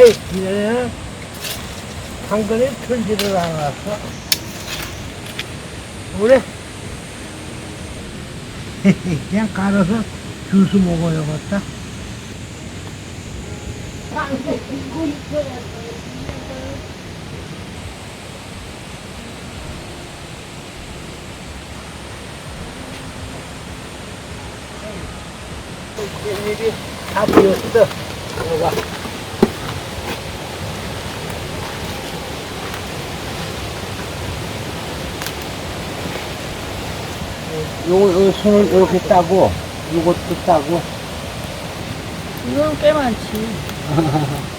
에이, 얘는 당근이 틀지를 않았어. 그래. 그냥 갈아서 주스 먹어야겠다. 일이 다 비었어. 요, 요 손을 이렇게 따고, 요것도 따고. 이건 꽤 많지.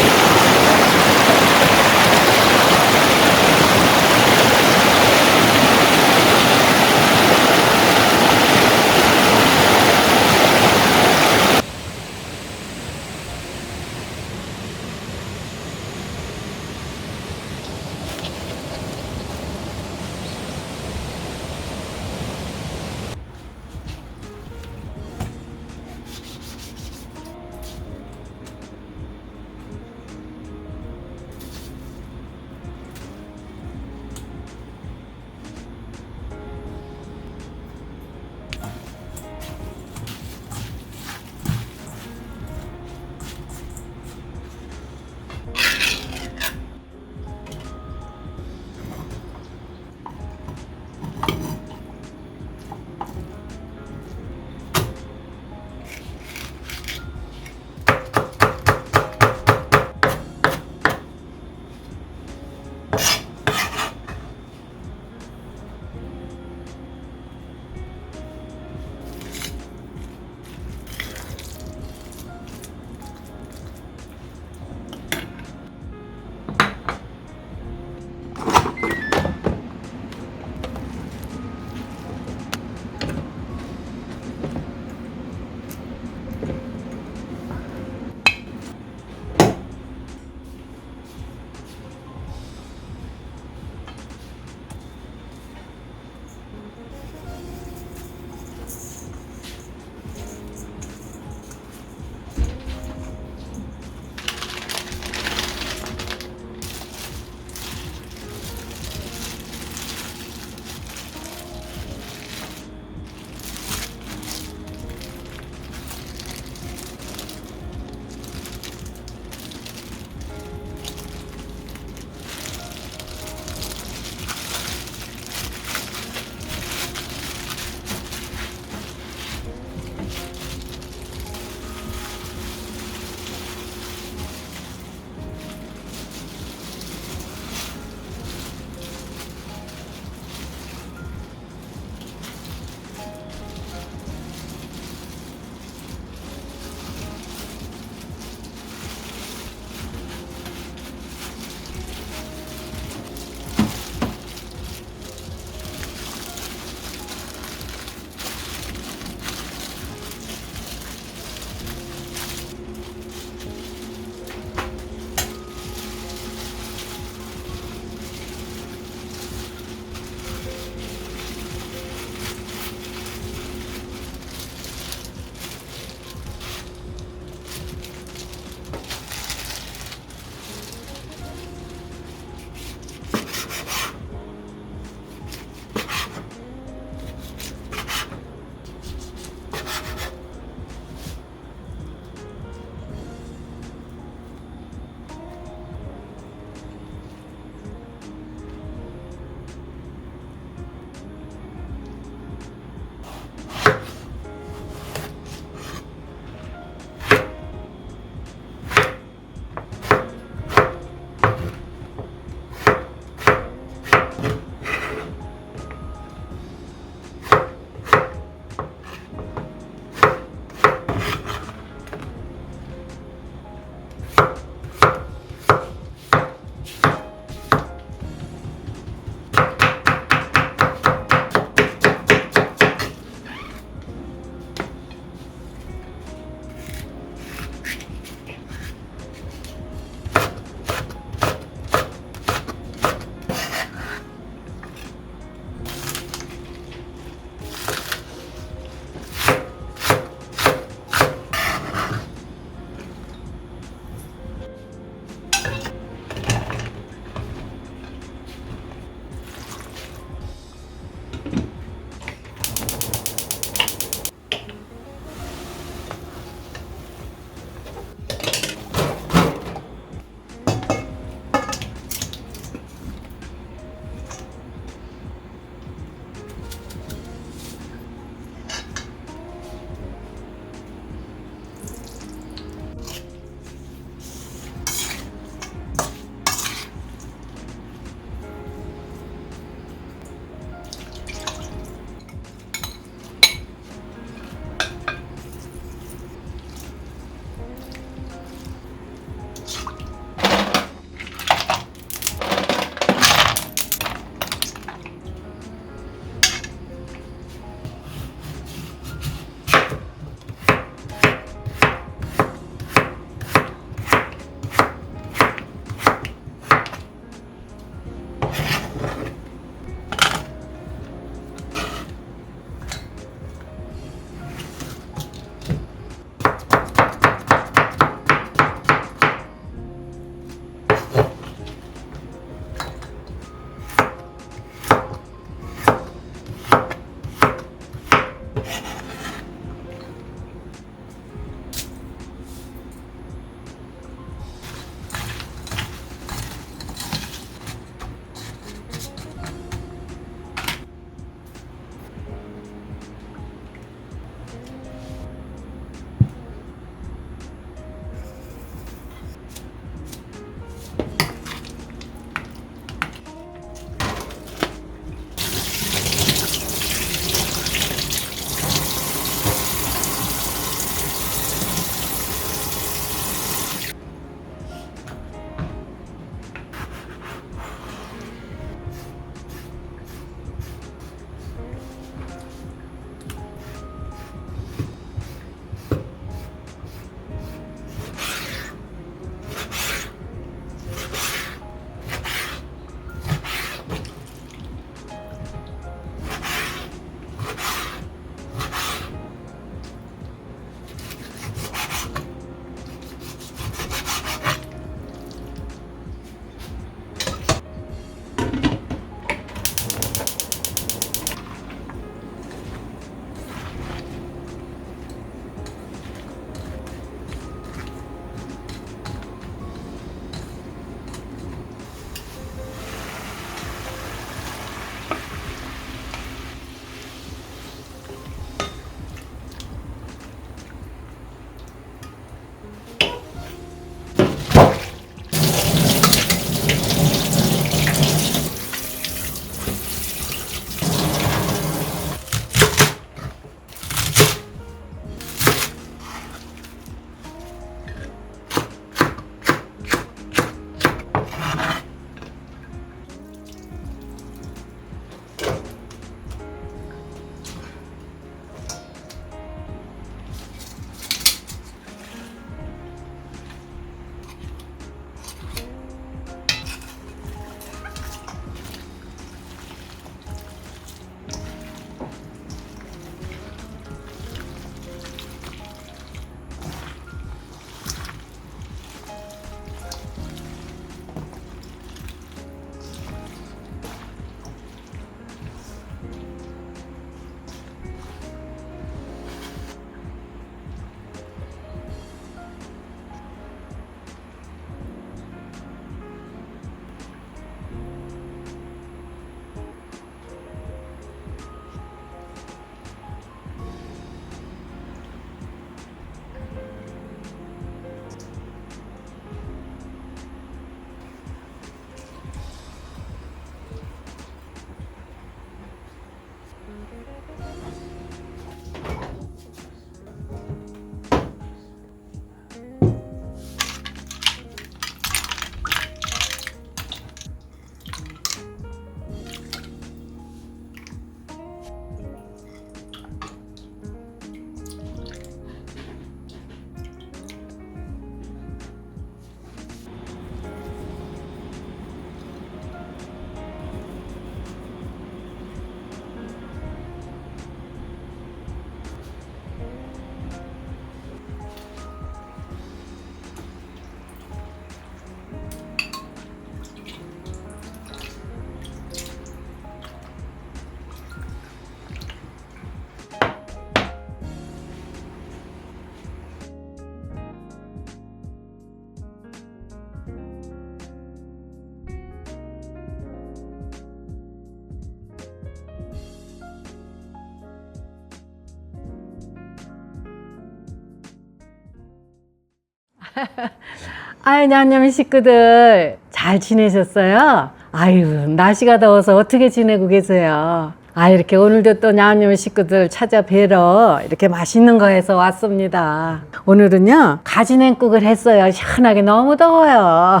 아유, 냠냠이 식구들 잘 지내셨어요? 아유, 날씨가 더워서 어떻게 지내고 계세요? 아, 이렇게 오늘도 또 냠냠이 식구들 찾아뵈러 이렇게 맛있는 거 해서 왔습니다. 오늘은요, 가지냉국을 했어요. 시원하게 너무 더워요.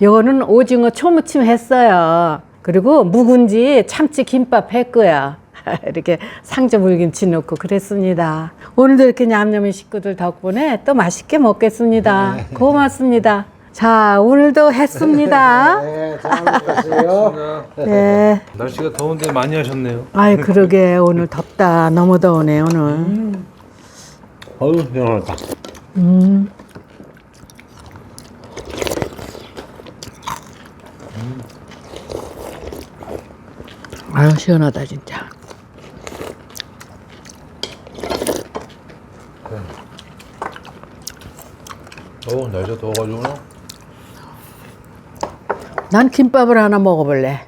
요거는 오징어 초무침 했어요. 그리고 묵은지 참치 김밥 했고요. 이렇게 상주 물김치 넣고 그랬습니다. 오늘도 이렇게 냠냠이 식구들 덕분에 또 맛있게 먹겠습니다. 고맙습니다. 자, 오늘도 했습니다. 네, 잘 먹었어요. 네. 날씨가 더운데 많이 하셨네요. 아이, 그러게. 오늘 덥다. 너무 더우네, 오늘. 어우, 시원하다. 음. 아유, 시원하다, 진짜. 어 날씨가 더워가지고 난 김밥을 하나 먹어볼래.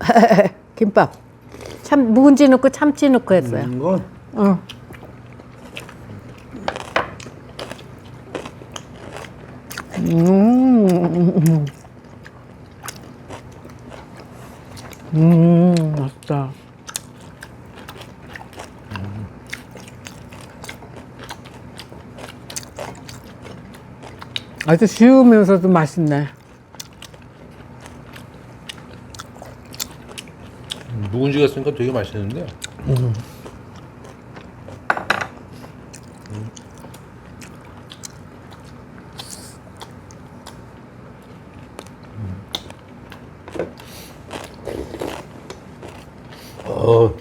김밥. 참, 묵은지 넣고 참치 넣고 했어요. 응. 음. 음, 맛있다. 아주 쉬우면서도 맛있네. 묵은지가 있으니까 되게 맛있는데. 어,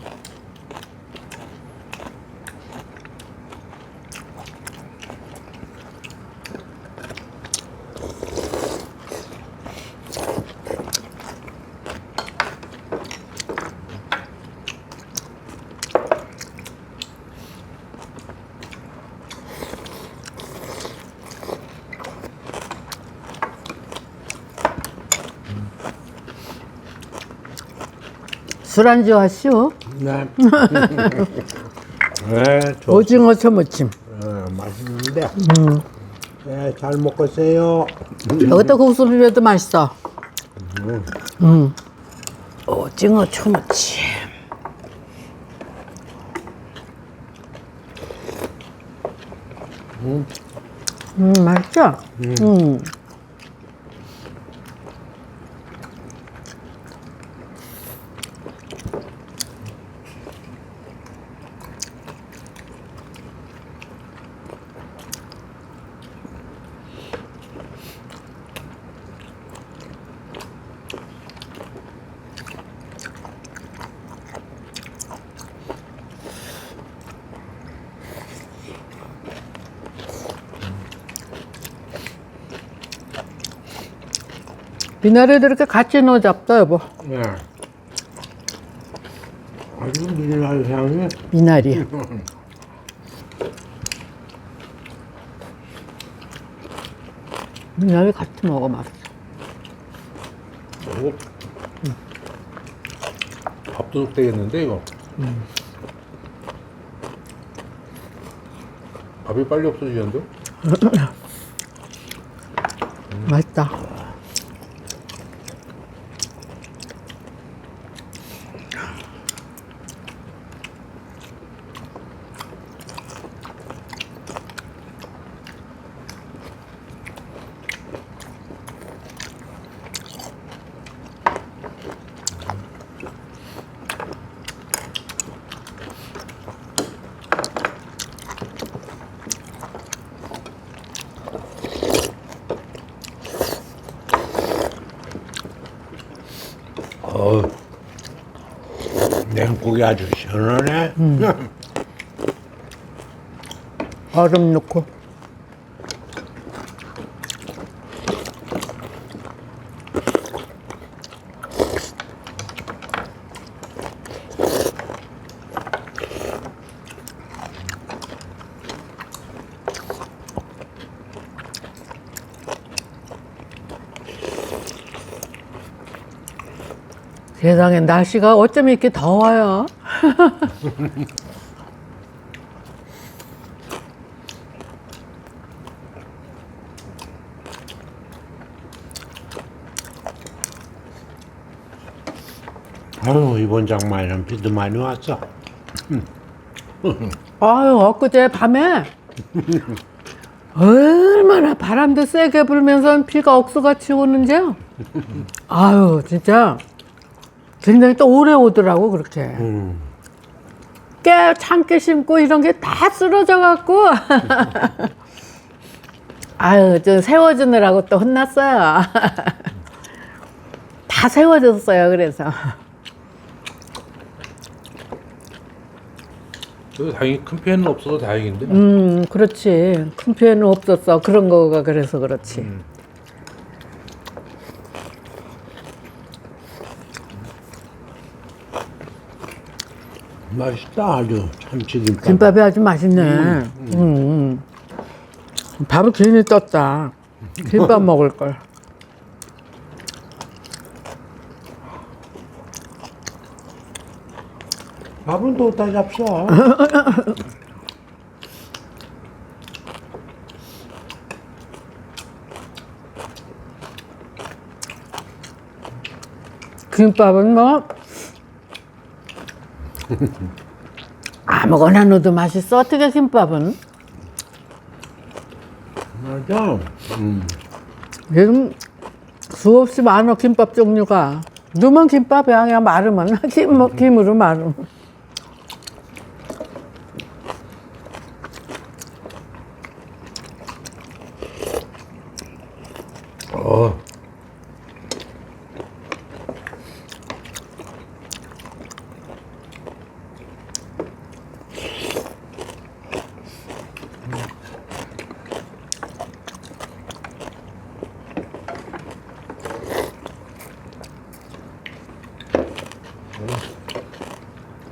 술안주 하시오. 네. 네, 저, 오징어 초무침. 어, 맛있는데. 네, 잘 먹었어요. 여기다 국수 비벼도 맛있어. 음. 오징어 초무침. 음, 맛있죠? 음. 미나리도 이렇게 같이 넣어 잡다, 여보. 네. 아주 미네랄 향이. 미나리. 미나리 같이 먹어 맛있어. 밥도둑 되겠는데 이거. 밥이 빨리 없어지는데? 맛있다. 어, 냉국이 아주 시원하네. 얼음 넣고. 세상에 날씨가 어쩜 이렇게 더워요? 아유 이번 장마에는 비도 많이 왔어. 아유 엊그제 밤에 얼마나 바람도 세게 불면서 비가 억수같이 오는지요. 아유 진짜 굉장히 또 오래 오더라고, 그렇게. 음. 깨, 참깨 심고 이런 게 다 쓰러져 갖고. 아유, 저 세워주느라고 또 혼났어요. 다 세워졌어요, 그래서. 그래도 다행히 큰 피해는 없어서 다행인데. 음, 그렇지. 큰 피해는 없었어. 그런 거가 그래서 그렇지. 맛있다 아주 참치김밥. 김밥이 아주 맛있네. 음, 음. 밥을 괜히 떴다. 김밥 먹을 걸. 밥은 또 어디다 잡숴? 김밥은 뭐 아무거나 넣어도 맛있어. 어떻게 김밥은? 맞아. 음. 요즘 수없이 많아 김밥 종류가. 넣으면 김밥이야. 그냥 마르면 김, 뭐, 김으로 마르면.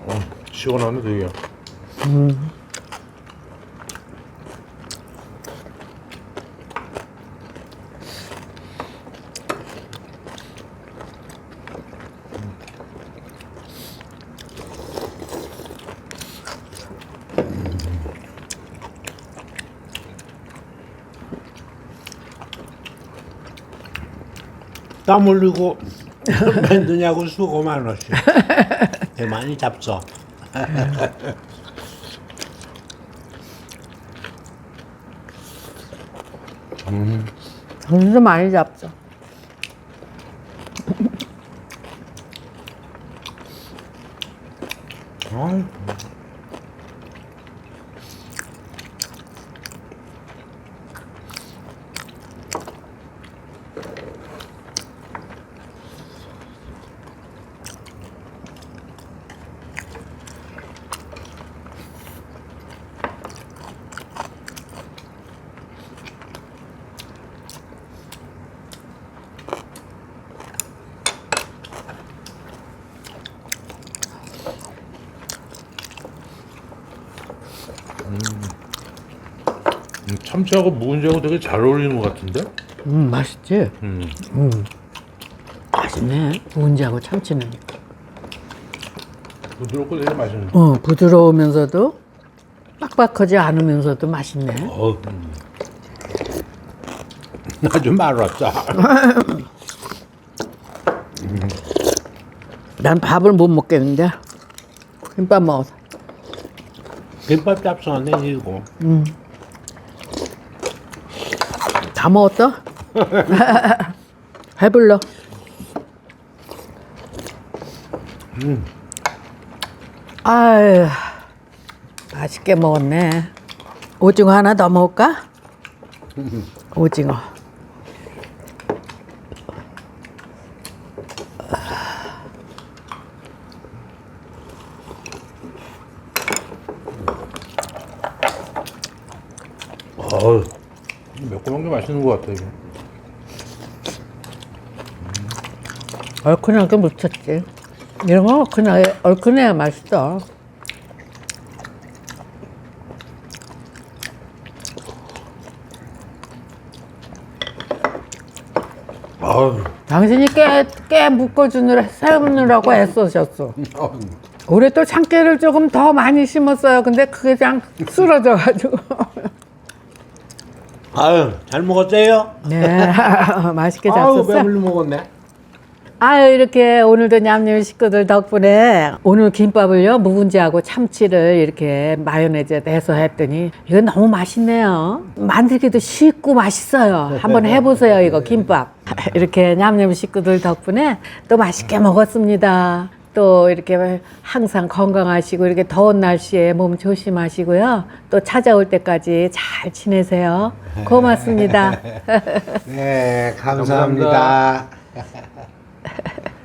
어, 시원하네 되게. 땀 흘리고 만드냐고 수고 많았어. 배 많이 잡숴. 정신도 많이 잡죠. 아 참치하고 묵은지하고 되게 잘 어울리는 것 같은데? 음, 맛있지? 음. 맛있네. 묵은지하고 참치는. 부드럽고 되게 맛있는데. 어, 부드러우면서도 빡빡하지 않으면서도 맛있네. 어, 음. 아주 말았다. 난 밥을 못 먹겠는데. 김밥 먹어서. 김밥 잡숴 내리고. 다 먹었어? 배불러. 아유, 맛있게 먹었네. 오징어 하나 더 먹을까? 오징어. 게 맛있는 것 같아 이게. 얼큰하게 묻혔지. 이런 거 얼큰하게, 얼큰해야 맛있어. 당신이 깨, 깨 묶어주느라, 세우느라고 애써셨어. 올해 또 참깨를 조금 더 많이 심었어요. 근데 그게 그냥 쓰러져가지고. 아유 잘 먹었어요. 네, 맛있게 아우 잡섰어. 배불리 먹었네. 아유 이렇게 오늘도 냠냠 식구들 덕분에 오늘 김밥을요 묵은지하고 참치를 이렇게 마요네즈에 내서 했더니 이거 너무 맛있네요 만들기도 쉽고 맛있어요 한번 해보세요 이거 김밥 이렇게 냠냠 식구들 덕분에 또 맛있게 먹었습니다 또 이렇게 항상 건강하시고 이렇게 더운 날씨에 몸 조심하시고요 또 찾아올 때까지 잘 지내세요 고맙습니다 네, 감사합니다. 감사합니다.